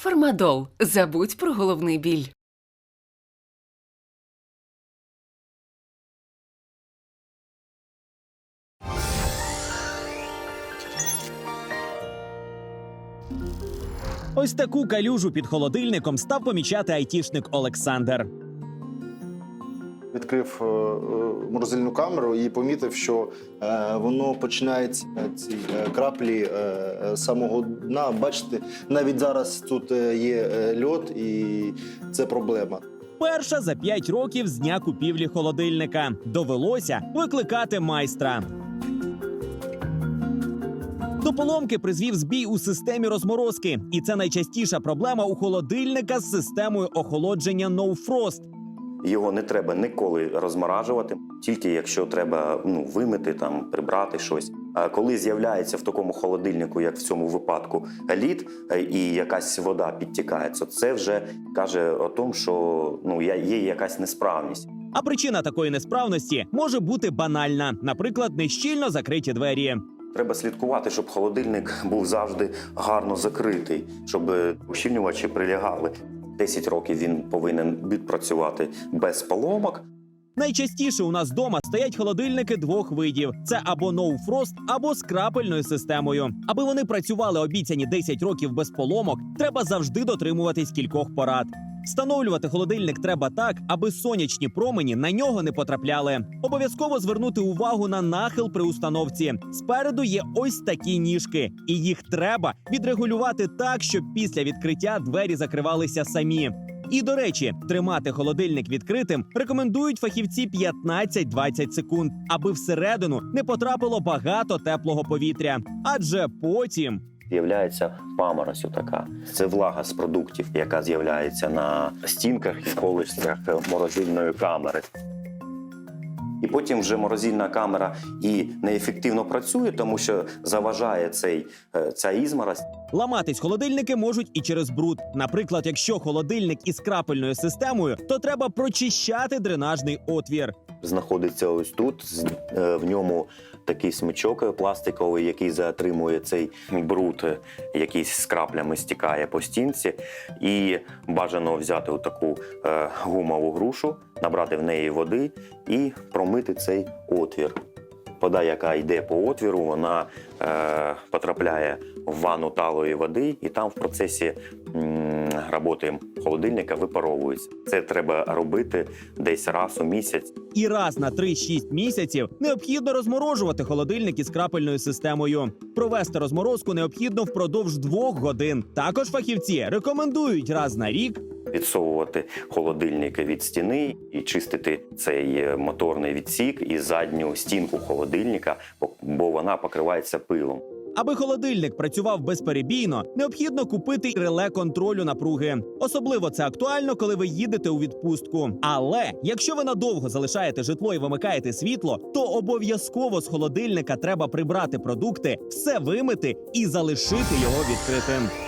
Фармадол. Забудь про головний біль. Ось таку калюжу під холодильником став помічати айтішник Олександр. Відкрив е, е, морозильну камеру і помітив, що е, воно починається е, ці краплі самого дна. Бачите, навіть зараз тут є льод, і це проблема. Перша за 5 років з дня купівлі холодильника. Довелося викликати майстра. До поломки призвів збій у системі розморозки, і це найчастіша проблема у холодильника з системою охолодження No Frost. Його не треба ніколи розморажувати, тільки якщо треба ну, вимити, там, прибрати щось. А коли з'являється в такому холодильнику, як в цьому випадку, лід е, і якась вода підтікає, то це вже каже о тому, що ну, я- є якась несправність. А причина такої несправності може бути банальна, наприклад, нещільно закриті двері. Треба слідкувати, щоб холодильник був завжди гарно закритий, щоб е, ущільнювачі прилягали. 10 років він повинен відпрацювати без поломок, Найчастіше у нас вдома стоять холодильники двох видів: це або No Frost, або з крапельною системою. Аби вони працювали обіцяні 10 років без поломок, треба завжди дотримуватись кількох порад. Встановлювати холодильник треба так, аби сонячні промені на нього не потрапляли. Обов'язково звернути увагу на нахил при установці. Спереду є ось такі ніжки, і їх треба відрегулювати так, щоб після відкриття двері закривалися самі. І до речі, тримати холодильник відкритим рекомендують фахівці 15-20 секунд, аби всередину не потрапило багато теплого повітря. Адже потім з'являється паморозь така. Це влага з продуктів, яка з'являється на стінках і полицях морозильної камери. І потім вже морозильна камера і неефективно працює, тому що заважає цей, е, ця ізморозь. ламатись холодильники можуть і через бруд. Наприклад, якщо холодильник із крапельною системою, то треба прочищати дренажний отвір. Знаходиться ось тут. Е, В ньому такий смичок е, пластиковий, який затримує цей бруд, е, який з краплями стікає по стінці. І бажано взяти таку гумову грушу, набрати в неї води і промити цей отвір. Вода, яка йде по отвіру, вона е, потрапляє в ванну талої води, і там в процесі м, роботи холодильника випаровується. Це треба робити десь раз у місяць. І раз на 3-6 місяців необхідно розморожувати холодильник із крапельною системою. Провести розморозку необхідно впродовж двох годин. Також фахівці рекомендують раз на рік Відсовувати холодильник від стіни і чистити цей е, моторний відсік і задню стінку холодильника, бо вона покривається пилом. Аби холодильник працював безперебійно, необхідно купити реле контролю напруги. Особливо це актуально, коли ви їдете у відпустку. Але якщо ви надовго залишаєте житло і вимикаєте світло, то обов'язково з холодильника треба прибрати продукти, все вимити і залишити його відкритим.